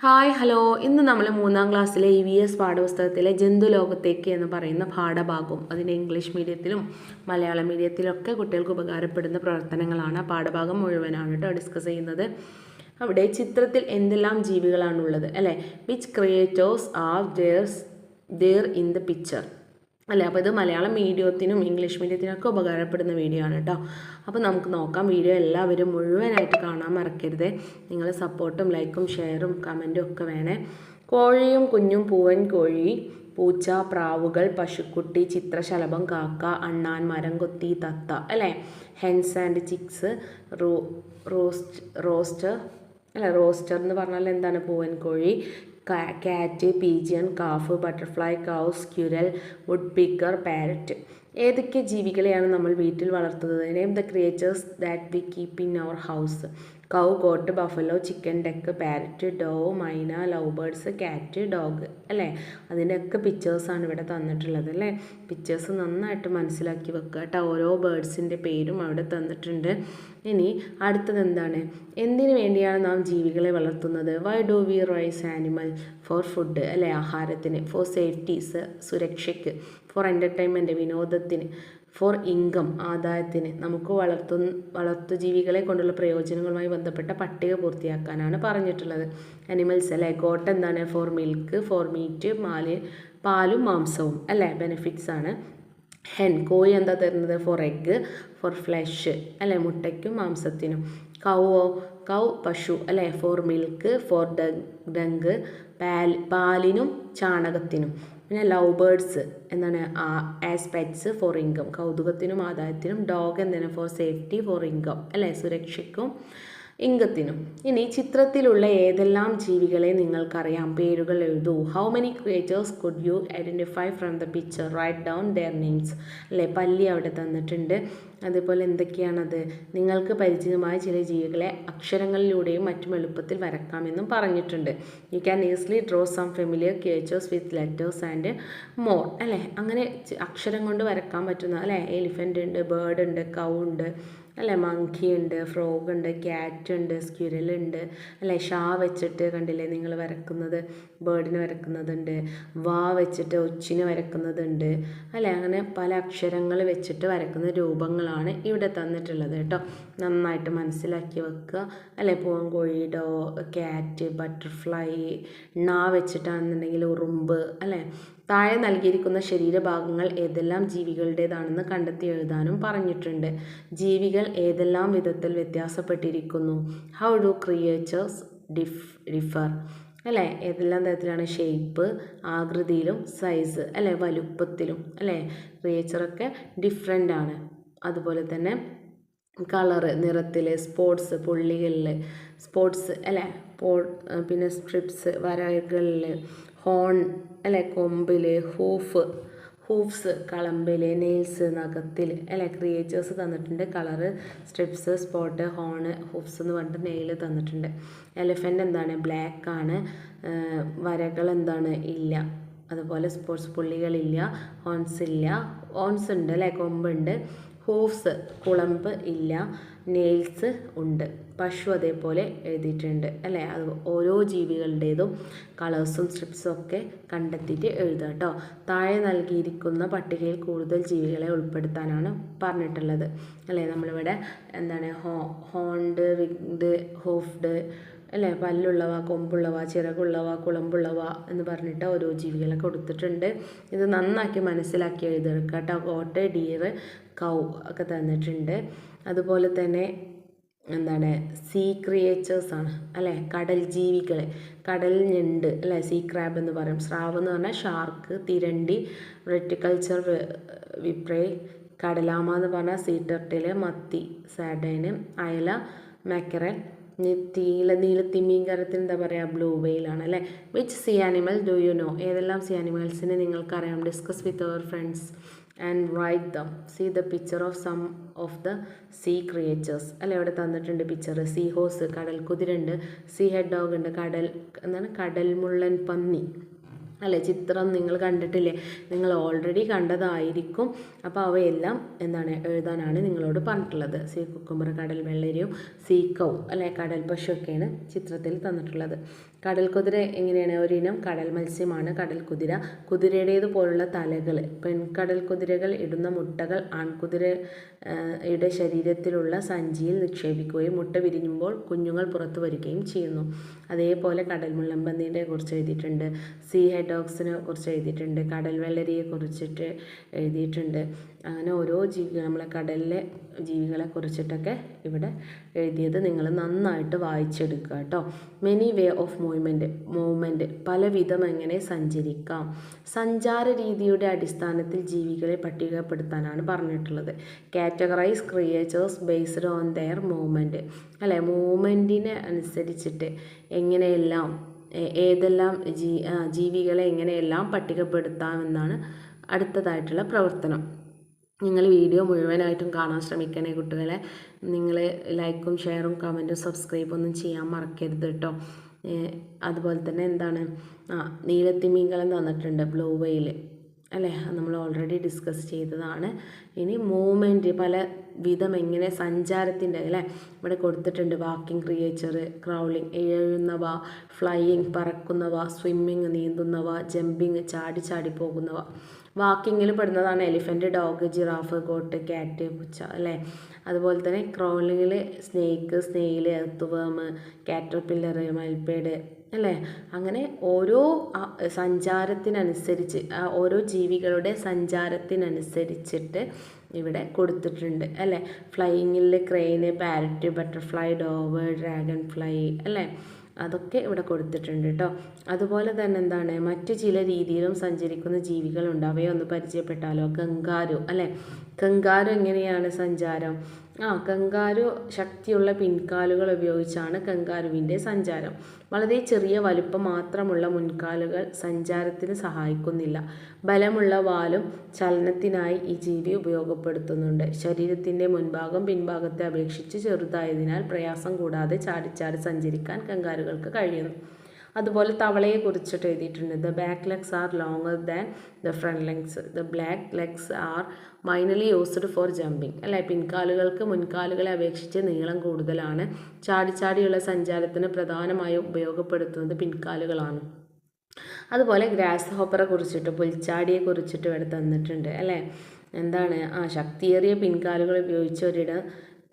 Hi hello ഇന്ന് നമ്മൾ മൂന്നാം ക്ലാസ്സിലെ ഇ വി എസ് പാഠപുസ്തകത്തിലെ ജന്തുലോകത്തേക്ക് എന്ന് പറയുന്ന പാഠഭാഗം അതിന്റെ ഇംഗ്ലീഷ് മീഡിയത്തിലും മലയാളം മീഡിയത്തിലൊക്കെ കുട്ടികൾക്ക് ഉപകാരപ്പെടുന്ന പ്രവർത്തനങ്ങളാണ് ആ പാഠഭാഗം മുഴുവനാണ് കേട്ടോ ഡിസ്കസ് ചെയ്യുന്നത്. അവിടെ ചിത്രത്തിൽ എന്തെല്ലാം ജീവികളാണുള്ളത് അല്ലേ? Which creatures are there's there in the picture അല്ലേ? അപ്പോൾ ഇത് മലയാളം മീഡിയത്തിനും ഇംഗ്ലീഷ് മീഡിയത്തിനൊക്കെ ഉപകാരപ്പെടുന്ന വീഡിയോ ആണ് കേട്ടോ. അപ്പോൾ നമുക്ക് നോക്കാം. വീഡിയോ എല്ലാവരും മുഴുവനായിട്ട് കാണാൻ മറക്കരുത്. നിങ്ങൾ സപ്പോർട്ടും ലൈക്കും ഷെയറും കമന്റും ഒക്കെ വേണേ. കോഴിയും കുഞ്ഞും പൂവൻ കോഴി പൂച്ച പ്രാവുകൾ പശുക്കുട്ടി ചിത്രശലഭം കാക്ക അണ്ണാൻ മരം കൊത്തി തത്ത അല്ലേ? ഹെൻസ് ആൻഡ് ചിക്സ് റോ റോസ്റ്റ് റോസ്റ്റർ അല്ല? റോസ്റ്റർ എന്ന് പറഞ്ഞാൽ എന്താണ്? പൂവൻ കോഴി cat pigeon calf butterfly cows squirrel woodpecker parrot. ഏതൊക്കെ ജീവികളെയാണ് നമ്മൾ വീട്ടിൽ വളർത്തുന്നത്? Name the creatures that we keep in our house cow goat buffalo chicken duck parrot dog myna love birds കാറ്റ് ഡോഗ് അല്ലേ? അതിന്റെയൊക്കെ പിക്ചേഴ്സാണ് ഇവിടെ തന്നിട്ടുള്ളത് അല്ലേ? പിക്ചേഴ്സ് നന്നായിട്ട് മനസ്സിലാക്കി വെക്കുക കേട്ടോ. ഓരോ ബേർഡ്സിന്റെ പേരും അവിടെ തന്നിട്ടുണ്ട്. ഇനി അടുത്തത് എന്താണ്? എന്തിനു വേണ്ടിയാണ് നാം ജീവികളെ വളർത്തുന്നത്? Why do we raise animal for food അല്ലെ? ആഹാരത്തിന് ഫോർ സേഫ്റ്റീസ് സുരക്ഷയ്ക്ക് ഫോർ എന്റർടൈൻമെന്റ് വിനോദത്തിന്. ഫോർ ഇൻകം ആദായത്തിന് നമുക്ക് വളർത്തു വളർത്തു ജീവികളെ കൊണ്ടുള്ള പ്രയോജനങ്ങളുമായി ബന്ധപ്പെട്ട പട്ടിക പൂർത്തിയാക്കാനാണ് പറഞ്ഞിട്ടുള്ളത്. അനിമൽസ് അല്ലേ? ഗോട്ട് എന്താണ്? ഫോർ മിൽക്ക് ഫോർ മീറ്റ് മാൽ പാലും മാംസവും അല്ലേ? ബെനിഫിറ്റ്സ് ആണ്. ഹെൻ കോഴി എന്താ തരുന്നത്? ഫോർ എഗ്ഗ് ഫോർ ഫ്ലഷ് അല്ലേ? മുട്ടയ്ക്കും മാംസത്തിനും. കൗവോ കൗ പശു അല്ലേ? ഫോർ മിൽക്ക് ഫോർ ഡങ്ക് പാൽ പാലിനും ചാണകത്തിനും. പിന്നെ ലവ് ബേർഡ്സ് എന്താണ് ആസ് പെറ്റ്സ് ഫോർ ഇൻകം കൗതുകത്തിനും ആദായത്തിനും ഡോഗ് എന്തിനും ഫോർ സേഫ്റ്റി ഫോർ ഇൻകം അല്ലേ? സുരക്ഷയ്ക്കും ഇംഗത്തിനും. ഇനി ചിത്രത്തിലുള്ള ഏതെല്ലാം ജീവികളെ നിങ്ങൾക്കറിയാം? പേരുകൾ എഴുതൂ. How many creatures could you identify from the picture write down their names അല്ലേ? പല്ലി അവിടെ തന്നിട്ടുണ്ട്. അതേപോലെ എന്തൊക്കെയാണത്? നിങ്ങൾക്ക് പരിചിതമായ ചില ജീവികളെ അക്ഷരങ്ങളിലൂടെയും മറ്റും എളുപ്പത്തിൽ വരക്കാമെന്നും പറഞ്ഞിട്ടുണ്ട്. You can easily draw some familiar creatures with letters and more അല്ലേ? അങ്ങനെ അക്ഷരം കൊണ്ട് വരക്കാൻ പറ്റുന്ന അല്ലേ? എലിഫന്റ് ഉണ്ട് ബേർഡ് ഉണ്ട് കൗ ഉണ്ട് അല്ലേ? മങ്കി ഉണ്ട് ഫ്രോഗ് ഉണ്ട് ക്യാറ്റ് ഉണ്ട് സ്ക്യുരൽ ഉണ്ട്. അല്ലേ? ഷാ വെച്ചിട്ട് കണ്ടില്ലേ നിങ്ങൾ വരക്കുന്നത്? ബേഡിന് വരക്കുന്നതുണ്ട്. വാ വെച്ചിട്ട് ഒച്ചിന് വരക്കുന്നതുണ്ട്. അല്ലേ? അങ്ങനെ പല അക്ഷരങ്ങൾ വെച്ചിട്ട് വരക്കുന്ന രൂപങ്ങളാണ് ഇവിടെ തന്നിട്ടുള്ളത് കേട്ടോ. നന്നായിട്ട് മനസ്സിലാക്കി വെക്കുക. അല്ലേ? ഡോ ക്യാറ്റ് ബട്ടർഫ്ലൈ ണ വെച്ചിട്ടാണെന്നുണ്ടെങ്കിൽ ഉറുമ്പ്. അല്ലേ? താഴെ നൽകിയിരിക്കുന്ന ശരീരഭാഗങ്ങൾ ഏതെല്ലാം ജീവികളുടേതാണെന്ന് കണ്ടെത്തി എഴുതാനും പറഞ്ഞിട്ടുണ്ട്. ജീവികൾ ഏതെല്ലാം വിധത്തിൽ വ്യത്യാസപ്പെട്ടിരിക്കുന്നു? How do creatures diff differ അല്ലേ? ഏതെല്ലാം തരത്തിലാണ് ഷേപ്പ് ആകൃതിയിലും സൈസ് അല്ലേ? വലുപ്പത്തിലും അല്ലേ? ക്രിയേച്ചറൊക്കെ ഡിഫറെന്റ് ആണ്. അതുപോലെ തന്നെ കളറ് നിറത്തിൽ സ്പോർട്സ് പുള്ളികളിൽ സ്പോർട്സ് അല്ലേ? പോ പിന്നെ സ്ട്രിപ്സ് വരകളിൽ ഹോൺ അല്ലെ കൊമ്പിൽ ഹൂഫ് ഹൂഫ്സ് കളമ്പിൽ നെയിൽസ് നഖത്തിൽ അല്ലെ ക്രിയേച്ചേഴ്സ് തന്നിട്ടുണ്ട്. Colour stripes spot horn hoofs എന്ന് പറഞ്ഞിട്ട് നെയിൽ തന്നിട്ടുണ്ട്. എലിഫന്റ് എന്താണ്? ബ്ലാക്ക് ആണ്. വരകൾ എന്താണ്? ഇല്ല. അതുപോലെ സ്പോർട്സ് പുള്ളികളില്ല. ഹോൺസ് ഇല്ല. ഹോൺസ് ഉണ്ട് അല്ലേ കൊമ്പുണ്ട് ഹൂഫ്സ് കുളമ്പ് ഇല്ല. നെയിൽസ് ഉണ്ട്. പശു അതേപോലെ എഴുതിയിട്ടുണ്ട് അല്ലേ? അത് ഓരോ ജീവികളുടേതും കളേഴ്സും സ്ട്രിപ്സും ഒക്കെ കണ്ടെത്തിയിട്ട് എഴുതുക കേട്ടോ താഴെ നൽകിയിരിക്കുന്ന പട്ടികയിൽ കൂടുതൽ ജീവികളെ ഉൾപ്പെടുത്താനാണ് പറഞ്ഞിട്ടുള്ളത് അല്ലേ? നമ്മളിവിടെ എന്താണ് ഹോ ഹോണ്ട് വിഗ്ഡ് ഹോഫ്ഡ് അല്ലേ? പല്ലുള്ളവ കൊമ്പുള്ളവ ചിറകുള്ളവ കുളമ്പുള്ളവ എന്ന് പറഞ്ഞിട്ട് ഓരോ ജീവികളെ കൊടുത്തിട്ടുണ്ട്. ഇത് നന്നാക്കി മനസ്സിലാക്കി എഴുതിയെടുക്കുക കേട്ടോ കോട്ട് ഡിയർ കൗ ഒക്കെ തന്നിട്ടുണ്ട്. അതുപോലെ തന്നെ എന്താണ് സീ ക്രിയേച്ചേഴ്സ് ആണ് അല്ലേ? കടൽ ജീവികൾ കടൽ ഞണ്ട് അല്ലേ? സീ ക്രാബ് എന്ന് പറയും. സ്രാവ് എന്ന് പറഞ്ഞാൽ ഷാർക്ക് തിരണ്ടി റെറ്റിക്കൾച്ചർ വിപ്രേ കടലാമ എന്ന് പറഞ്ഞാൽ സീ ടർട്ടിൽ മത്തി സാഡൈന് അയല മാക്കറൽ നീല നീല നീലത്തിമീങ്കരത്തിന് എന്താ പറയുക ബ്ലൂ വെയിലാണ് അല്ലേ? Which sea animal do you know ഏതെല്ലാം സി ആനിമൽസിനെ നിങ്ങൾക്കറിയാം? Discuss with our friends and write them see the picture of some of the sea creatures അല്ലെ ഇവിടെ തന്നിട്ടുണ്ട് പിക്ചർ സീ ഹോസ് കടൽ കുതിരുണ്ട് സീ ഹെഡ് ഡോഗ് ഉണ്ട് കടൽ എന്താണ്? കടൽ മുള്ളൻ പന്നി. അല്ലേ ചിത്രം നിങ്ങൾ കണ്ടിട്ടില്ലേ? നിങ്ങൾ ഓൾറെഡി കണ്ടതായിരിക്കും. അപ്പോൾ അവയെല്ലാം എന്താണ്? എഴുതാനാണ് നിങ്ങളോട് പറഞ്ഞിട്ടുള്ളത്. സീ കുക്കുമ്പർ കടൽ വെള്ളരിയും സീക്കവും അല്ലെ കടൽ പശുവൊക്കെയാണ് ചിത്രത്തിൽ തന്നിട്ടുള്ളത്. കടൽ കുതിര എങ്ങനെയാണ്? ഒരിനം കടൽ മത്സ്യമാണ് കടൽ കുതിര കുതിരയുടേതുപോലുള്ള തലകൾ പെൺകടൽ കുതിരകൾ ഇടുന്ന മുട്ടകൾ ആൺകുതിര യുടെ ശരീരത്തിലുള്ള സഞ്ചിയിൽ നിക്ഷേപിക്കുകയും മുട്ട വിരിഞ്ഞുമ്പോൾ കുഞ്ഞുങ്ങൾ പുറത്തു വരികയും ചെയ്യുന്നു. അതേപോലെ കടൽ മുള്ളമ്പന്നീനെ കുറിച്ച് എഴുതിയിട്ടുണ്ട് സീ ഹെഡോക്സിനെ കുറിച്ച് എഴുതിയിട്ടുണ്ട് കടൽ വെള്ളരിയെ കുറിച്ചിട്ട് എഴുതിയിട്ടുണ്ട്. അങ്ങനെ ഓരോ ജീവികൾ നമ്മളെ കടലിലെ ജീവികളെ കുറിച്ചിട്ടൊക്കെ ഇവിടെ എഴുതിയത് നിങ്ങൾ നന്നായിട്ട് വായിച്ചെടുക്കുക കേട്ടോ. Many way of movement movement പല വിധം എങ്ങനെ സഞ്ചരിക്കാം. സഞ്ചാര രീതിയുടെ അടിസ്ഥാനത്തിൽ ജീവികളെ പട്ടികപ്പെടുത്താനാണ് പറഞ്ഞിട്ടുള്ളത്. Categorise creatures based on their movement അല്ലേ? മൂവ്മെന്റിനെ അനുസരിച്ചിട്ട് എങ്ങനെയെല്ലാം ഏതെല്ലാം ജീ ജീവികളെ എങ്ങനെയെല്ലാം പട്ടികപ്പെടുത്താമെന്നാണ് അടുത്തതായിട്ടുള്ള പ്രവർത്തനം. നിങ്ങൾ വീഡിയോ മുഴുവനായിട്ടും കാണാൻ ശ്രമിക്കണേ കുട്ടികളെ. നിങ്ങൾ ലൈക്കും ഷെയറും കമന്റും സബ്സ്ക്രൈബ് ഒന്നും ചെയ്യാൻ മറക്കരുത് കേട്ടോ അതുപോലെ തന്നെ എന്താണ്? ആ നീലത്തിമീങ്കലം തന്നിട്ടുണ്ട് ബ്ലൂ വെയിൽ അല്ലേ? നമ്മൾ ഓൾറെഡി ഡിസ്കസ് ചെയ്തതാണ്. ഇനി മൂവ്മെന്റ് പല വിധം എങ്ങനെ സഞ്ചാരത്തിന്റെ അല്ലേ? ഇവിടെ കൊടുത്തിട്ടുണ്ട് വാക്കിംഗ് ക്രിയേച്ചർ ക്രൗളിംഗ് എഴുന്നവ ഫ്ലൈയിങ് പറക്കുന്നവ സ്വിമ്മിങ് നീന്തുന്നവ ജമ്പിങ് ചാടി ചാടി പോകുന്നവ വാക്കിങ്ങിൽ പെടുന്നതാണ് elephant dog giraffe goat cat പൂച്ച അല്ലേ? അതുപോലെ തന്നെ ക്രോളിങ്ങിൽ snake snail earthworm caterpillar millipede അല്ലേ? അങ്ങനെ ഓരോ സഞ്ചാരത്തിനനുസരിച്ച് ഓരോ ജീവികളുടെ സഞ്ചാരത്തിനനുസരിച്ചിട്ട് ഇവിടെ കൊടുത്തിട്ടുണ്ട് അല്ലേ? ഫ്ലൈയിങ്ങിൽ crane parrot butterfly dove dragonfly അല്ലേ? അതൊക്കെ ഇവിടെ കൊടുത്തിട്ടുണ്ട് കേട്ടോ അതുപോലെ തന്നെ എന്താണ് മറ്റു ചില രീതിയിലും സഞ്ചരിക്കുന്ന ജീവികളുണ്ട്. അവയെ ഒന്ന് പരിചയപ്പെട്ടാലോ? കങ്കാരു അല്ലേ? കങ്കാരു എങ്ങനെയാണ് സഞ്ചാരം? ആ കങ്കാരു ശക്തിയുള്ള പിൻകാലുകൾ ഉപയോഗിച്ചാണ് കങ്കാരുവിന്റെ സഞ്ചാരം. വളരെ ചെറിയ വലുപ്പം മാത്രമുള്ള മുൻകാലുകൾ സഞ്ചാരത്തിന് സഹായിക്കുന്നില്ല. ബലമുള്ള വാലും ചലനത്തിനായി ഈ ജീവി ഉപയോഗപ്പെടുത്തുന്നുണ്ട്. ശരീരത്തിന്റെ മുൻഭാഗം പിൻഭാഗത്തെ അപേക്ഷിച്ച് ചെറുതായതിനാൽ പ്രയാസം കൂടാതെ ചാടിച്ചാടി സഞ്ചരിക്കാൻ കങ്കാരുകൾക്ക് കഴിയുന്നു. അതുപോലെ തവളയെ കുറിച്ചിട്ട് എഴുതിയിട്ടുണ്ട്. The back legs are longer than the front legs the black legs are mainly used for jumping അല്ലെ? പിൻകാലുകൾക്ക് മുൻകാലുകളെ അപേക്ഷിച്ച് നീളം കൂടുതലാണ്. ചാടി ചാടിയുള്ള സഞ്ചാരത്തിന് പ്രധാനമായും ഉപയോഗപ്പെടുത്തുന്നത് പിൻകാലുകളാണ്. അതുപോലെ ഗ്രാസ് ഹോപ്പറെ കുറിച്ചിട്ട് പുൽച്ചാടിയെ കുറിച്ചിട്ട് ഇവിടെ തന്നിട്ടുണ്ട്. അല്ലേ? എന്താണ്? ആ ശക്തിയേറിയ പിൻകാലുകൾ ഉപയോഗിച്ച് ഒരിടം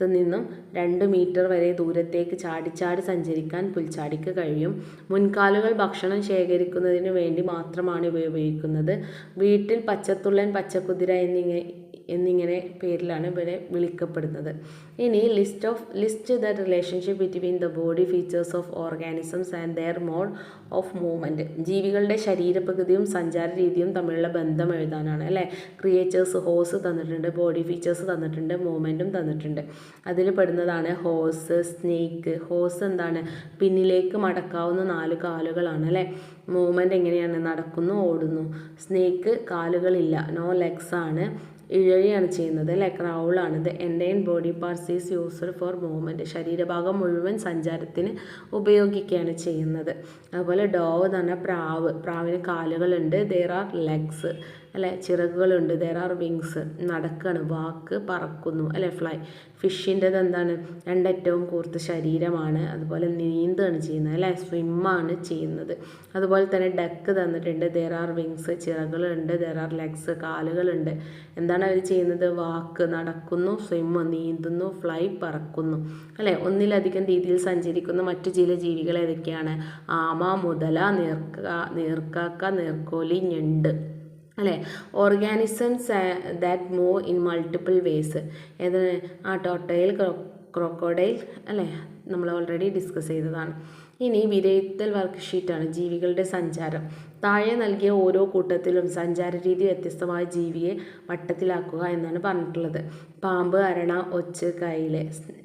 നിന്നും രണ്ട് മീറ്റർ വരെ ദൂരത്തേക്ക് ചാടിച്ചാടി സഞ്ചരിക്കാൻ പുൽച്ചാടിക്ക് കഴിയും. മുൻകാലുകൾ ഭക്ഷണം ശേഖരിക്കുന്നതിന് വേണ്ടി മാത്രമാണ് ഇവ ഉപയോഗിക്കുന്നത്. വീട്ടിൽ പച്ചത്തുള്ളൻ പച്ചക്കുതിര എന്നിങ്ങനെ എന്നിങ്ങനെ പേരിലാണ് ഇവരെ വിളിക്കപ്പെടുന്നത്. ഇനി list of list the relationship between the body features of organisms and their mode of movement ജീവികളുടെ ശരീരപ്രകൃതിയും സഞ്ചാര രീതിയും തമ്മിലുള്ള ബന്ധം എഴുതാനാണ് അല്ലേ? ക്രിയേച്ചേഴ്സ് ഹോസ് തന്നിട്ടുണ്ട് ബോഡി ഫീച്ചേഴ്സ് തന്നിട്ടുണ്ട് മൂവ്മെന്റും തന്നിട്ടുണ്ട്. അതിൽ പെടുന്നതാണ് ഹോസ് സ്നേക്ക് ഹോസ് എന്താണ്? പിന്നിലേക്ക് മടക്കാവുന്ന നാല് കാലുകളാണ് അല്ലേ? മൂവ്മെന്റ് എങ്ങനെയാണ്? നടക്കുന്നു ഓടുന്നു. സ്നേക്ക് കാലുകളില്ല നോ ലെഗ്സ് ആണ്. ഇഴയാണ് ചെയ്യുന്നത്. അല്ലേ? ക്രൗളാണ് the entire body parts is used for movement ശരീരഭാഗം മുഴുവൻ സഞ്ചാരത്തിന് ഉപയോഗിക്കുകയാണ് ചെയ്യുന്നത്. അതുപോലെ ഡോവ് തന്നെ പ്രാവ്. പ്രാവിന് കാലുകളുണ്ട്. ദേർ ആർ ലെഗ്സ് അല്ലെ? ചിറകുകളുണ്ട്. ദർ ആർ വിങ്സ് നടക്കാണ്. വാക്ക് പറക്കുന്നു. അല്ലെ ഫ്ലൈ ഫിഷിന്റെത് എന്താണ്? രണ്ടറ്റവും കൂർത്ത ശരീരമാണ്. അതുപോലെ നീന്താണ് ചെയ്യുന്നത്. അല്ലെ? സ്വിമ്മാണ് ചെയ്യുന്നത്. അതുപോലെ തന്നെ ഡക്ക് തന്നിട്ടുണ്ട്. ദർ ആർ വിങ്സ് ചിറകുകളുണ്ട്. ദർ ആർ ലെഗ്സ് കാലുകളുണ്ട്. എന്താണ് അവർ ചെയ്യുന്നത്? വാക്ക് നടക്കുന്നു സ്വിമ്മ് നീന്തുന്നു ഫ്ലൈ പറക്കുന്നു. അല്ലെ? ഒന്നിലധികം രീതിയിൽ സഞ്ചരിക്കുന്ന മറ്റു ചില ജീവികൾ ഏതൊക്കെയാണ്? ആമ മുതല നീർക്ക നീർക്കാക്ക നീർക്കോലി ഞണ്ട്. Organisms that move in multiple ways ഏത് ആ ടോട്ടയിൽ ക്രോക്കോഡൈൽ അല്ലേ? നമ്മൾ ഓൾറെഡി ഡിസ്കസ് ചെയ്തതാണ്. ഇനി വിലയിരുത്തൽ വർക്ക് ഷീറ്റാണ് ജീവികളുടെ സഞ്ചാരം. താഴെ നൽകിയ ഓരോ കൂട്ടത്തിലും സഞ്ചാര രീതി വ്യത്യസ്തമായ ജീവിയെ വട്ടത്തിലാക്കുക എന്നാണ് പറഞ്ഞിട്ടുള്ളത്. പാമ്പ് അരണ ഒച്ച് കയ്യിൽ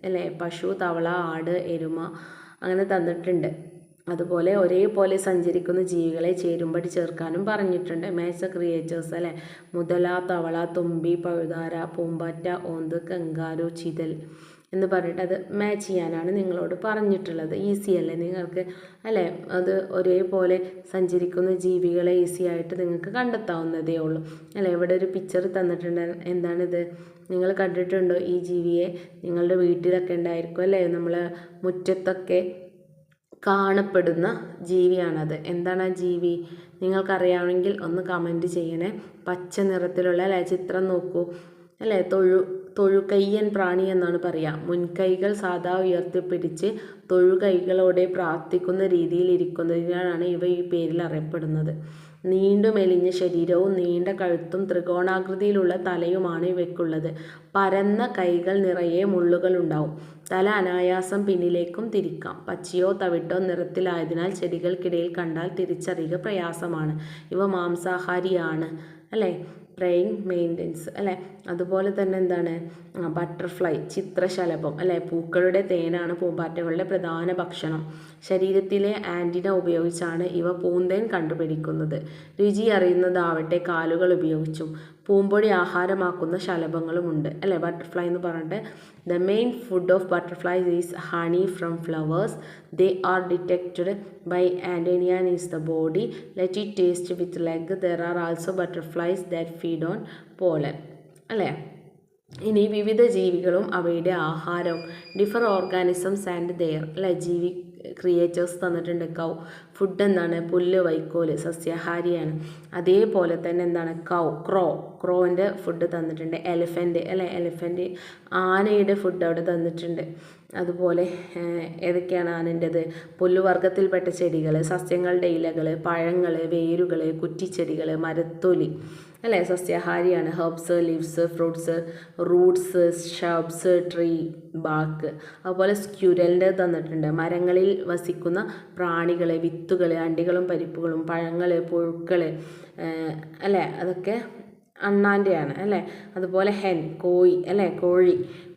അല്ലേ? പശു തവള ആട് എരുമ അങ്ങനെ തന്നിട്ടുണ്ട്. അതുപോലെ ഒരേപോലെ സഞ്ചരിക്കുന്ന ജീവികളെ ചേരുമ്പടി ചേർക്കാനും പറഞ്ഞിട്ടുണ്ട്. മേച്ച ക്രിയേച്ചേഴ്സ് അല്ലേ? മുതല തവള തുമ്പി പഴുതാര പൂമ്പാറ്റ ഓന്ത് കങ്കാരു ചിതൽ എന്ന് പറഞ്ഞിട്ട് അത് മാച്ച് ചെയ്യാനാണ് നിങ്ങളോട് പറഞ്ഞിട്ടുള്ളത്. ഈസി അല്ലേ നിങ്ങൾക്ക്? അല്ലേ? അത് ഒരേപോലെ സഞ്ചരിക്കുന്ന ജീവികളെ ഈസി ആയിട്ട് നിങ്ങൾക്ക് കണ്ടെത്താവുന്നതേ ഉള്ളൂ. അല്ലേ? ഇവിടെ ഒരു പിക്ചർ തന്നിട്ടുണ്ട്. എന്താണിത്? നിങ്ങൾ കണ്ടിട്ടുണ്ടോ ഈ ജീവിയെ? നിങ്ങളുടെ വീട്ടിലൊക്കെ ഉണ്ടായിരിക്കും അല്ലേ? നമ്മൾ മുറ്റത്തൊക്കെ കാണപ്പെടുന്ന ജീവിയാണത്. എന്താണ് ആ ജീവി? നിങ്ങൾക്കറിയാമെങ്കിൽ ഒന്ന് കമന്റ് ചെയ്യണേ. പച്ച നിറത്തിലുള്ള അല്ലേ? ചിത്രം നോക്കൂ. അല്ലേ? തൊഴു തൊഴുകയ്യൻ പ്രാണി എന്നാണ് പറയുക മുൻകൈകൾ സാധാ ഉയർത്തിപ്പിടിച്ച് തൊഴുകൈകളോടെ പ്രാർത്ഥിക്കുന്ന രീതിയിൽ ഇരിക്കുന്നതിനാണ് ഇവ ഈ പേരിൽ അറിയപ്പെടുന്നത്. നീണ്ടു മെലിഞ്ഞ ശരീരവും നീണ്ട കഴുത്തും ത്രികോണാകൃതിയിലുള്ള തലയുമാണ് ഇവയ്ക്കുള്ളത്. പരന്ന കൈകൾ നിറയെ മുള്ളുകൾ ഉണ്ടാവും. തല അനായാസം പിന്നിലേക്കും തിരിക്കാം. പച്ചയോ തവിട്ടോ നിറത്തിലായതിനാൽ ചെടികൾക്കിടയിൽ കണ്ടാൽ തിരിച്ചറിയുക പ്രയാസമാണ്. ഇവ മാംസാഹാരിയാണ് അല്ലേ? പ്രേയിങ് മെയിന്റെനൻസ് അല്ലേ? അതുപോലെ തന്നെ എന്താണ്? ബട്ടർഫ്ലൈ ചിത്രശലഭം അല്ലേ? പൂക്കളുടെ തേനാണ് പൂമ്പാറ്റകളുടെ പ്രധാന ഭക്ഷണം. ശരീരത്തിലെ ആന്റിന ഉപയോഗിച്ചാണ് ഇവ പൂന്തേൻ കണ്ടുപിടിക്കുന്നത്. രുചി അറിയുന്നതാവട്ടെ കാലുകൾ ഉപയോഗിച്ചും. പൂമ്പൊടി ആഹാരമാക്കുന്ന ശലഭങ്ങളുമുണ്ട്. അല്ലേ? ബട്ടർഫ്ലൈ എന്ന് പറഞ്ഞിട്ട് the main food of butterflies is honey from flowers they are detected by antennae is the body let it taste with leg there are also butterflies that feed on pollen അല്ലേ? ഇനി വിവിധ ജീവികളും അവയുടെ ആഹാരവും. Differ organisms and there അല്ലെ? ജീവി creators തന്നിട്ടുണ്ട്. കൗ. Food എന്താണ് പുല്ല് വൈക്കോൽ സസ്യാഹാരിയാണ് അതേപോലെ തന്നെ എന്താണ്? Cow crow. ക്രോവിന്റെ ഫുഡ് തന്നിട്ടുണ്ട്. എലിഫന്റ് അല്ലെ? എലിഫന്റ് ആനയുടെ ഫുഡ് അവിടെ തന്നിട്ടുണ്ട്. അതുപോലെ ഏതൊക്കെയാണ് ആനന്റെത്? പുല്ലുവർഗത്തിൽപ്പെട്ട ചെടികൾ സസ്യങ്ങളുടെ ഇലകൾ പഴങ്ങൾ വേരുകൾ കുറ്റിച്ചെടികൾ മരത്തൊലി. അല്ലേ സസ്യാഹാരിയാണ്. Herbs leaves fruits roots shrubs tree bark. അതുപോലെ സ്ക്യുരലിന്റെ തന്നിട്ടുണ്ട്. മരങ്ങളിൽ വസിക്കുന്ന പ്രാണികളെ വിത്തുകൾ അണ്ടികളും പരിപ്പുകളും പഴങ്ങൾ പുഴുക്കൾ അല്ലേ അതൊക്കെ അണ്ണാന്റെയാണ് അല്ലേ? അതുപോലെ ഹെൻ കോഴി അല്ലേ കോഴി.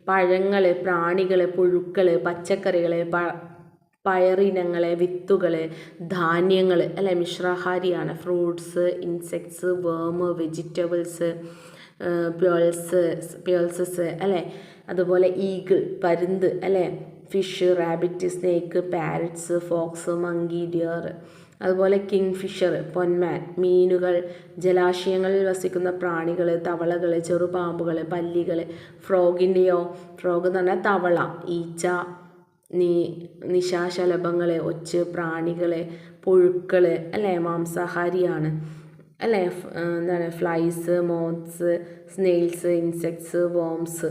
പഴങ്ങൾ പ്രാണികൾ പുഴുക്കൾ പച്ചക്കറികൾ പ പയറിനങ്ങൾ വിത്തുകൾ ധാന്യങ്ങൾ അല്ലെ? മിശ്രാഹാരിയാണ്. Fruits insects worm vegetables pulses pulses അല്ലേ? അതുപോലെ ഈഗിൾ പരുന്ത് അല്ലേ? Fish rabbit snake parrots fox monkey deer. അതുപോലെ കിങ് ഫിഷർ പൊന്മാൻ മീനുകൾ ജലാശയങ്ങളിൽ വസിക്കുന്ന പ്രാണികൾ തവളകൾ ചെറുപാമ്പുകൾ പല്ലികൾ ഫ്രോഗിന്റെയോ ഫ്രോഗ് എന്ന് പറഞ്ഞാൽ തവള ഈച്ച നീ നിശാശലഭങ്ങളെ ഒച്ച് പ്രാണികളെ പുഴുക്കൾ അല്ലേ? മാംസാഹാരിയാണ്. അല്ലേ? എന്താണ്? Flies moths snails insects worms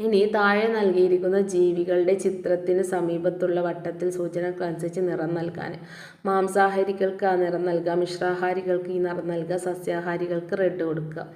ഇനി താഴെ നൽകിയിരിക്കുന്ന ജീവികളുടെ ചിത്രത്തിന് സമീപത്തുള്ള വട്ടത്തിൽ സൂചനകൾക്കനുസരിച്ച് നിറം നൽകാൻ. മാംസാഹാരികൾക്ക് ആ നിറം നൽകുക മിശ്രാഹാരികൾക്ക് ഈ നിറം നൽകുക സസ്യാഹാരികൾക്ക് റെഡ് കൊടുക്കുക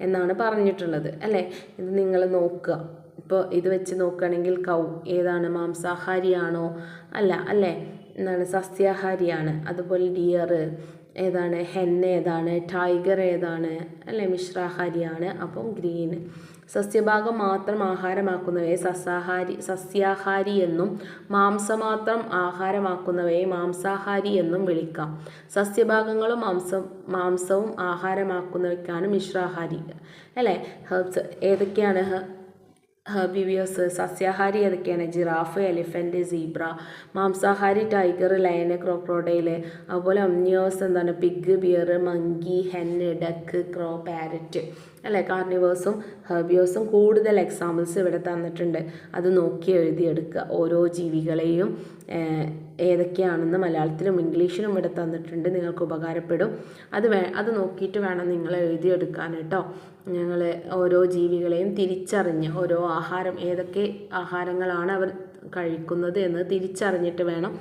എന്നാണ് പറഞ്ഞിട്ടുള്ളത്. അല്ലേ? ഇത് നിങ്ങൾ നോക്കുക. ഇപ്പോൾ ഇത് വെച്ച് നോക്കുകയാണെങ്കിൽ കൗ ഏതാണ് മാംസാഹാരിയാണോ? അല്ല അല്ലേ? എന്താണ്? സസ്യാഹാരിയാണ്. അതുപോലെ ഡിയർ ഏതാണ്? ഹെൻ ഏതാണ്? ടൈഗർ ഏതാണ്? അല്ലേ? മിശ്രാഹാരിയാണ്. അപ്പം ഗ്രീൻ സസ്യഭാഗം മാത്രം ആഹാരമാക്കുന്നവയെ സസ്യാഹാരി സസ്യാഹാരി എന്നും മാംസം മാത്രം ആഹാരമാക്കുന്നവയെ മാംസാഹാരി എന്നും വിളിക്കാം. സസ്യഭാഗങ്ങളും മാംസം മാംസവും ആഹാരമാക്കുന്നവയ്ക്കാണ് മിശ്രാഹാരി. അല്ലേ? ഹെർബ്സ് ഏതൊക്കെയാണ്? ഹെർബിവിയസ് സസ്യാഹാരി ഏതൊക്കെയാണ്? ജിറാഫ് എലിഫന്റ് സീബ്ര മാംസാഹാരി ടൈഗർ ലയന് ക്രോക്രോഡൈൽ അതുപോലെ ഒമ്നിയോസ് എന്താണ്? Pig bear monkey hen duck crow parrot. അല്ലേ? കാർണിവേഴ്സും ഹെർബിയോസും കൂടുതൽ എക്സാമ്പിൾസ് ഇവിടെ തന്നിട്ടുണ്ട്. അത് നോക്കി എഴുതിയെടുക്കുക. ഓരോ ജീവികളെയും ഏതൊക്കെയാണെന്ന് മലയാളത്തിലും ഇംഗ്ലീഷിലും ഇവിടെ തന്നിട്ടുണ്ട്. നിങ്ങൾക്ക് ഉപകാരപ്പെടും. അത് വേ അത് നോക്കിയിട്ട് വേണം നിങ്ങൾ എഴുതിയെടുക്കാൻ കേട്ടോ. ഞങ്ങൾ ഓരോ ജീവികളെയും തിരിച്ചറിഞ്ഞ് ഓരോ ആഹാരം ഏതൊക്കെ ആഹാരങ്ങളാണ് അവർ കഴിക്കുന്നത് എന്ന് തിരിച്ചറിഞ്ഞിട്ട് വേണം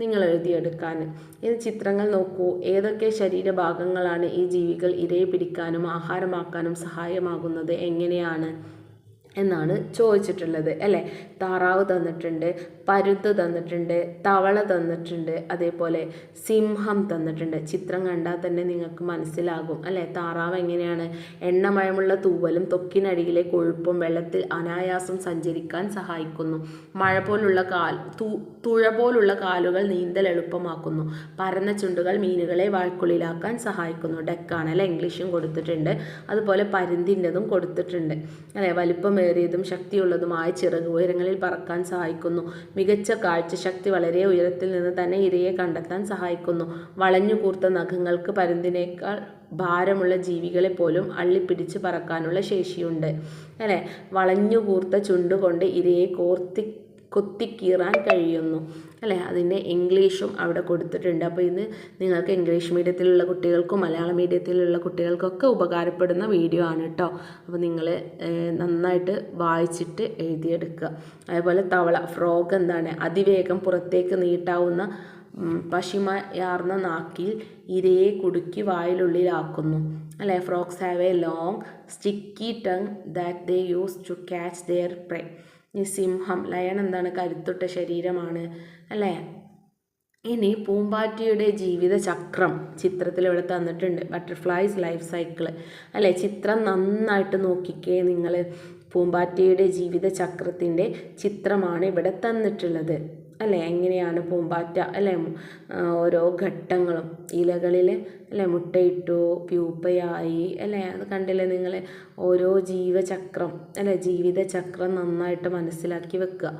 നിങ്ങൾ എഴുതിയെടുക്കാൻ ഇത് ചിത്രങ്ങൾ നോക്കൂ. ഏതൊക്കെ ശരീരഭാഗങ്ങളാണ് ഈ ജീവികൾ ഇരയെ പിടിക്കാനും ആഹാരമാക്കാനും സഹായമാകുന്നത്? എങ്ങനെയാണ് എന്നാണ് ചോദിച്ചിട്ടുള്ളത് അല്ലേ? താറാവ് തന്നിട്ടുണ്ട് പരുത്ത് തന്നിട്ടുണ്ട് തവള തന്നിട്ടുണ്ട് അതേപോലെ സിംഹം തന്നിട്ടുണ്ട്. ചിത്രം കണ്ടാൽ തന്നെ നിങ്ങൾക്ക് മനസ്സിലാകും അല്ലേ? താറാവ് എങ്ങനെയാണ്? എണ്ണമയമുള്ള തൂവലും തൊക്കിനടിയിലെ കൊഴുപ്പും വെള്ളത്തിൽ അനായാസം സഞ്ചരിക്കാൻ സഹായിക്കുന്നു. മഴ പോലുള്ള കാൽ തുഴ പോലുള്ള കാലുകൾ നീന്തൽ എളുപ്പമാക്കുന്നു. പരന്ന ചുണ്ടുകൾ മീനുകളെ വാഴ്ക്കുള്ളിലാക്കാൻ സഹായിക്കുന്നു. ഡെക്കാണ് അല്ലെ? ഇംഗ്ലീഷും കൊടുത്തിട്ടുണ്ട്. അതുപോലെ പരുന്തിന്റെതും കൊടുത്തിട്ടുണ്ട്. അല്ലെ വലിപ്പമേറിയതും ശക്തിയുള്ളതുമായ ചിറക് ഉയരങ്ങളിൽ പറക്കാൻ സഹായിക്കുന്നു. മികച്ച കാഴ്ചശക്തി വളരെ ഉയരത്തിൽ നിന്ന് തന്നെ ഇരയെ കണ്ടെത്താൻ സഹായിക്കുന്നു. വളഞ്ഞു കൂർത്ത നഖങ്ങൾക്ക് പരുന്തിനേക്കാൾ ഭാരമുള്ള ജീവികളെ പോലും അള്ളിപ്പിടിച്ച് പറക്കാനുള്ള ശേഷിയുണ്ട്. അല്ലേ? വളഞ്ഞു കൂർത്ത ചുണ്ടുകൊണ്ട് ഇരയെ കോർത്തി കൊത്തിക്കീറാൻ കഴിയുന്നു. അല്ലേ? അതിന്റെ ഇംഗ്ലീഷും അവിടെ കൊടുത്തിട്ടുണ്ട്. അപ്പോൾ ഇത് നിങ്ങൾക്ക് ഇംഗ്ലീഷ് മീഡിയത്തിലുള്ള കുട്ടികൾക്കും മലയാളം മീഡിയത്തിലുള്ള കുട്ടികൾക്കൊക്കെ ഉപകാരപ്പെടുന്ന വീഡിയോ ആണ് കേട്ടോ. അപ്പോൾ നിങ്ങൾ നന്നായിട്ട് വായിച്ചിട്ട് എഴുതിയെടുക്കുക. അതേപോലെ തവള ഫ്രോഗ് എന്താണ്? അതിവേഗം പുറത്തേക്ക് നീട്ടാവുന്ന പശിമയാർന്ന നാക്കിൽ ഇരയെ കുടുക്കി വായിലുള്ളിലാക്കുന്നു. അല്ലേ? Frogs have a long sticky tongue that they use to catch their prey. ഈ സിംഹം ലയൺ എന്താണ് കരുത്തുറ്റ ശരീരമാണ് അല്ലേ? ഇനി പൂമ്പാറ്റിയുടെ ജീവിത ചക്രം ചിത്രത്തിൽ ഇവിടെ തന്നിട്ടുണ്ട് ബട്ടർഫ്ലൈസ് ലൈഫ് സൈക്കിൾ അല്ലേ ചിത്രം നന്നായിട്ട് നോക്കിക്കേ നിങ്ങൾ പൂമ്പാറ്റിയുടെ ജീവിത ചക്രത്തിന്റെ ചിത്രമാണ് ഇവിടെ തന്നിട്ടുള്ളത്. അല്ലേ? എങ്ങനെയാണ് പൂമ്പാറ്റ അല്ലേ? ഓരോ ഘട്ടങ്ങളും. ഇലകളിൽ അല്ലേ? മുട്ടയിട്ടു പ്യൂപ്പയായി അല്ലേ? അത് കണ്ടില്ലേ നിങ്ങൾ ഓരോ ജീവചക്രം അല്ലേ? ജീവിതചക്രം നന്നായിട്ട് മനസ്സിലാക്കി വെക്കുക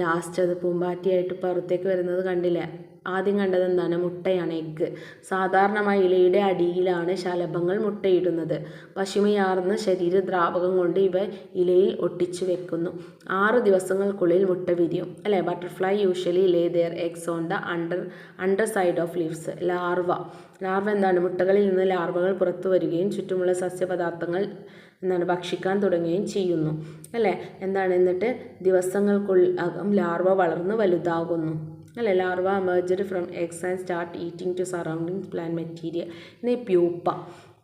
ലാസ്റ്റ് അത് പൂമ്പാറ്റയായിട്ട് പുറത്തേക്ക് വരുന്നത് കണ്ടില്ലേ? ആദ്യം കണ്ടത് എന്താണ്? മുട്ടയാണ് എഗ്ഗ്. സാധാരണമായി ഇലയുടെ അടിയിലാണ് ശലഭങ്ങൾ മുട്ടയിടുന്നത്. പശുമയാർന്ന ശരീര ദ്രാവകം കൊണ്ട് ഇവ ഇലയിൽ ഒട്ടിച്ചു വെക്കുന്നു. ആറു ദിവസങ്ങൾക്കുള്ളിൽ മുട്ട വിരിയും. അല്ലേ? Butterfly usually lay their eggs on the under under side of leaves larva. Larva എന്താണ്? മുട്ടകളിൽ നിന്ന് ലാർവകൾ പുറത്തു വരികയും ചുറ്റുമുള്ള സസ്യപദാർത്ഥങ്ങൾ എന്താണ്? ഭക്ഷിക്കാൻ തുടങ്ങുകയും ചെയ്യുന്നു. അല്ലേ? എന്താണ്? എന്നിട്ട് ദിവസങ്ങൾക്കുള്ള ലാർവ വളർന്ന് വലുതാകുന്നു. അല്ലെ larva emerged from eggs and start eating the surrounding plant material ഇനി പ്യൂപ്പ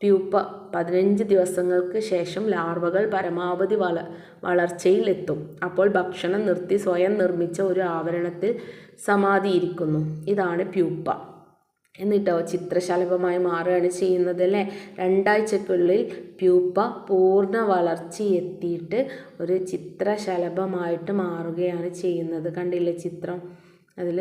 പ്യൂപ്പ പതിനഞ്ച് ദിവസങ്ങൾക്ക് ശേഷം ലാർവകൾ പരമാവധി വള വളർച്ചയിലെത്തും. അപ്പോൾ ഭക്ഷണം നിർത്തി സ്വയം നിർമ്മിച്ച ഒരു ആവരണത്തിൽ സമാധിയിരിക്കുന്നു. ഇതാണ് പ്യൂപ്പ. എന്നിട്ടോ ചിത്രശലഭമായി മാറുകയാണ് ചെയ്യുന്നത് അല്ലേ രണ്ടാഴ്ചക്കുള്ളിൽ പ്യൂപ്പ പൂർണ വളർച്ചയെത്തിയിട്ട് ഒരു ചിത്രശലഭമായിട്ട് മാറുകയാണ് ചെയ്യുന്നത്. കണ്ടില്ലേ ചിത്രം? അതിൽ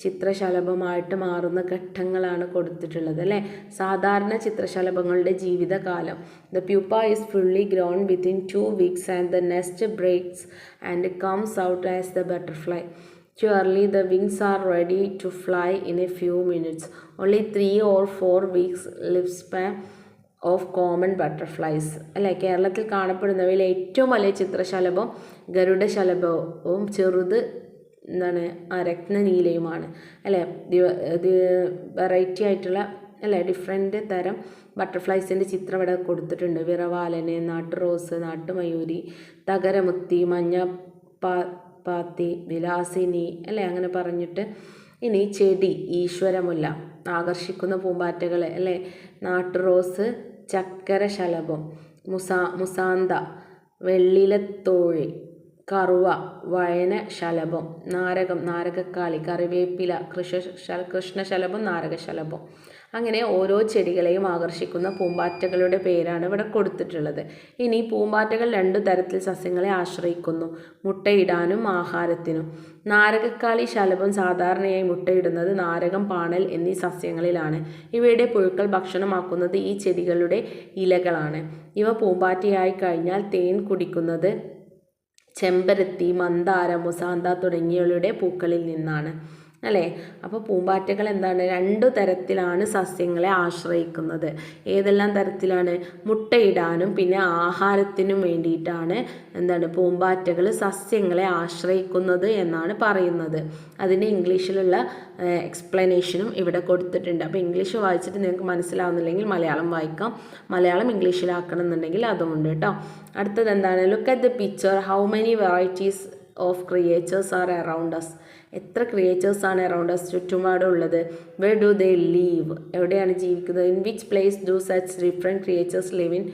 ചിത്രശലഭമായിട്ട് മാറുന്ന ഘട്ടങ്ങളാണ് കൊടുത്തിട്ടുള്ളത് അല്ലേ? സാധാരണ ചിത്രശലഭങ്ങളുടെ ജീവിതകാലം. The pupa is fully grown within two weeks and the nest breaks and comes out as the butterfly Too the wings are ready to fly in a few minutes only Only or or weeks weeks lifespan of common butterflies അല്ലേ? കേരളത്തിൽ കാണപ്പെടുന്നവയിൽ ഏറ്റവും വലിയ ചിത്രശലഭം ഗരുഡശലഭവും ചെറുത് എന്താണ് ആ രത്നനീലയുമാണ്. അല്ലേ? Variety ആയിട്ടുള്ള അല്ലേ? ഡിഫറെന്റ് തരം ബട്ടർഫ്ലൈസിന്റെ ചിത്രം ഇവിടെ കൊടുത്തിട്ടുണ്ട്. വിറവാലന് നാട്ടു റോസ് നാട്ടുമയൂരി തകരമുത്തി മഞ്ഞ പാ പാത്തി വിലാസിനി അല്ലേ? അങ്ങനെ പറഞ്ഞിട്ട് ഇനി ചെടി ഈശ്വരമുല്ല. ആകർഷിക്കുന്ന പൂമ്പാറ്റകൾ അല്ലേ? നാട്ടു റോസ് ചക്കര ശലഭം മുസാ മുസാന്ത വെള്ളിലത്തോഴി കറുവ വയന ശലഭം നാരകം നാരകക്കാളി കറിവേപ്പില കൃഷ കൃഷ്ണശലഭം നാരകശലഭം. അങ്ങനെ ഓരോ ചെടികളെയും ആകർഷിക്കുന്ന പൂമ്പാറ്റകളുടെ പേരാണ് ഇവിടെ കൊടുത്തിട്ടുള്ളത്. ഇനി പൂമ്പാറ്റകൾ രണ്ടു തരത്തിൽ സസ്യങ്ങളെ ആശ്രയിക്കുന്നു. മുട്ടയിടാനും ആഹാരത്തിനും. നാരകക്കാളി ശലഭം സാധാരണയായി മുട്ടയിടുന്നത് നാരകം പാണൽ എന്നീ സസ്യങ്ങളിലാണ്. ഇവയുടെ പുഴുക്കൾ ഭക്ഷണമാക്കുന്നത് ഈ ചെടികളുടെ ഇലകളാണ്. ഇവ പൂമ്പാറ്റയായി കഴിഞ്ഞാൽ തേൻ കുടിക്കുന്നത് ചെമ്പരത്തി മന്ദാര മുസാന്ത തുടങ്ങിയവയുടെ പൂക്കളിൽ നിന്നാണ്. അല്ലേ? അപ്പോൾ പൂമ്പാറ്റകൾ എന്താണ്? രണ്ടു തരത്തിലാണ് സസ്യങ്ങളെ ആശ്രയിക്കുന്നത്. ഏതെല്ലാം തരത്തിലാണ്? മുട്ടയിടാനും പിന്നെ ആഹാരത്തിനും വേണ്ടിയിട്ടാണ് എന്താണ് പൂമ്പാറ്റകൾ സസ്യങ്ങളെ ആശ്രയിക്കുന്നത് എന്നാണ് പറയുന്നത്. അതിന്റെ ഇംഗ്ലീഷിലുള്ള എക്സ്പ്ലനേഷനും ഇവിടെ കൊടുത്തിട്ടുണ്ട്. അപ്പോൾ ഇംഗ്ലീഷ് വായിച്ചിട്ട് നിങ്ങൾക്ക് മനസ്സിലാവുന്നില്ലെങ്കിൽ മലയാളം വായിക്കാം. മലയാളം ഇംഗ്ലീഷിലാക്കണം എന്നുണ്ടെങ്കിൽ അതുകൊണ്ട് കേട്ടോ. അടുത്തത് എന്താണ്? Look at the picture how many varieties of creatures are around us എത്ര ക്രിയേച്ചേഴ്സാണ് അറൗണ്ട് അസ് ചുറ്റുപാടുള്ളത് വേ ഡു ദേ ലീവ് എവിടെയാണ് ജീവിക്കുന്നത്? In which place do such different creatures live in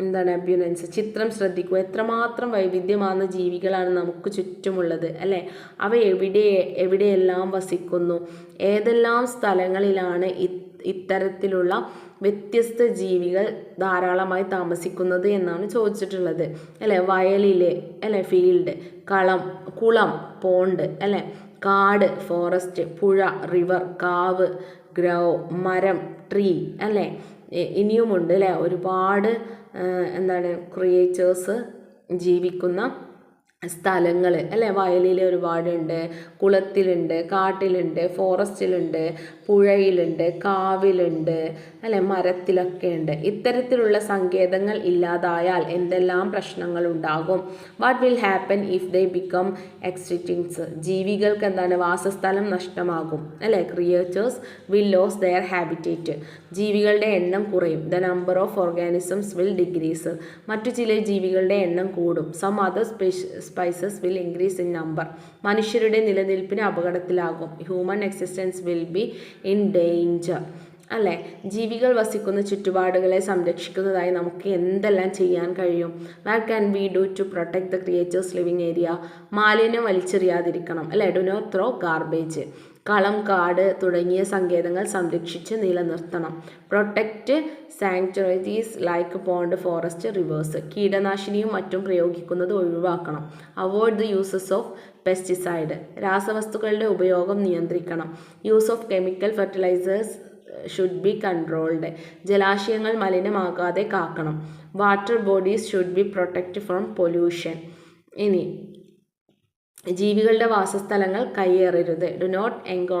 എന്താണ് അബ്യുനൻസ് ചിത്രം ശ്രദ്ധിക്കുക. എത്രമാത്രം വൈവിധ്യമാർന്ന ജീവികളാണ് നമുക്ക് ചുറ്റുമുള്ളത് അല്ലേ? അവ എവിടെ എവിടെയെല്ലാം വസിക്കുന്നു? ഏതെല്ലാം സ്ഥലങ്ങളിലാണ് ഇത്തരത്തിലുള്ള വ്യത്യസ്ത ജീവികൾ ധാരാളമായി താമസിക്കുന്നത് എന്നാണ് ചോദിച്ചിട്ടുള്ളത്. അല്ലേ? വയലിലെ അല്ലേ? ഫീൽഡ് കളം കുളം പോണ്ട് അല്ലേ? കാട് ഫോറസ്റ്റ് പുഴ റിവർ കാവ് ഗ്രോ മരം ട്രീ അല്ലേ? ഇനിയുമുണ്ട് അല്ലേ? ഒരുപാട് എന്താണ് ക്രിയേച്ചേഴ്സ് ജീവിക്കുന്ന സ്ഥലങ്ങൾ അല്ലേ? വയലിൽ ഒരുപാടുണ്ട് കുളത്തിലുണ്ട് കാട്ടിലുണ്ട് ഫോറസ്റ്റിലുണ്ട് പുഴയിലുണ്ട് കാവിലുണ്ട് അല്ലെ മരത്തിലൊക്കെ ഉണ്ട് ഇത്തരത്തിലുള്ള സങ്കേതങ്ങൾ ഇല്ലാതായാൽ എന്തെല്ലാം പ്രശ്നങ്ങൾ ഉണ്ടാകും? What will happen if they become extinct ജീവികൾക്ക് എന്താണ്? വാസസ്ഥലം നഷ്ടമാകും അല്ലെ? Creatures will lose their habitat ജീവികളുടെ എണ്ണം കുറയും. The number of organisms will decrease മറ്റു ചില ജീവികളുടെ എണ്ണം കൂടും. Some other species will increase in number മനുഷ്യരുടെ നിലനിൽപ്പിന് അപകടത്തിലാകും. Human existence will be in danger അല്ലേ? ജീവികൾ വസിക്കുന്ന ചുറ്റുപാടുകളെ സംരക്ഷിക്കുന്നതായി നമുക്ക് എന്തെല്ലാം ചെയ്യാൻ കഴിയും? What can we do to protect the creatures living area മാലിന്യം വലിച്ചെറിയാതിരിക്കണം. അല്ലേ? ഡു നോട്ട് ത്രോ ഗാർബേജ് കളം കാട് തുടങ്ങിയ സങ്കേതങ്ങൾ സംരക്ഷിച്ച് നിലനിർത്തണം. Protect sanctuaries like pond forest rivers കീടനാശിനിയും മറ്റും പ്രയോഗിക്കുന്നത് ഒഴിവാക്കണം. Avoid the uses of pesticide രാസവസ്തുക്കളുടെ ഉപയോഗം നിയന്ത്രിക്കണം. Use of chemical fertilisers should be controlled ജലാശയങ്ങൾ മലിനമാകാതെ കാക്കണം. Water bodies should be protect from pollution ഇനി ജീവികളുടെ വാസസ്ഥലങ്ങൾ കയ്യേറരുത്. Do not Enco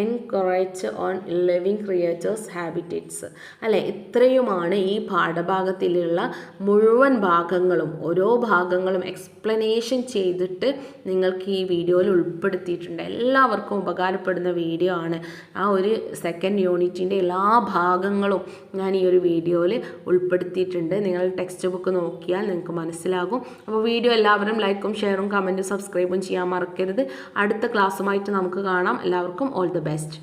encourage on living creatures habitats അല്ലെ? ഇത്രയുമാണ് ഈ പാഠഭാഗത്തിലുള്ള മുഴുവൻ ഭാഗങ്ങളും ഓരോ ഭാഗങ്ങളും എക്സ്പ്ലനേഷൻ ചെയ്തിട്ട് നിങ്ങൾക്ക് ഈ വീഡിയോയിൽ ഉൾപ്പെടുത്തിയിട്ടുണ്ട്. എല്ലാവർക്കും ഉപകാരപ്പെടുന്ന വീഡിയോ ആണ്. ആ ഒരു സെക്കൻഡ് യൂണിറ്റിന്റെ എല്ലാ ഭാഗങ്ങളും ഞാൻ ഈ ഒരു വീഡിയോയിൽ ഉൾപ്പെടുത്തിയിട്ടുണ്ട്. നിങ്ങൾ ടെക്സ്റ്റ് ബുക്ക് നോക്കിയാൽ നിങ്ങൾക്ക് മനസ്സിലാകും. അപ്പോൾ വീഡിയോ എല്ലാവരും ലൈക്കും ഷെയറും കമന്റും സബ്സ്ക്രൈബും ചെയ്യാൻ മറക്കരുത്. അടുത്ത ക്ലാസ്സുമായിട്ട് നമുക്ക് കാണാം. എല്ലാവർക്കും ഓൾ the Silvestre.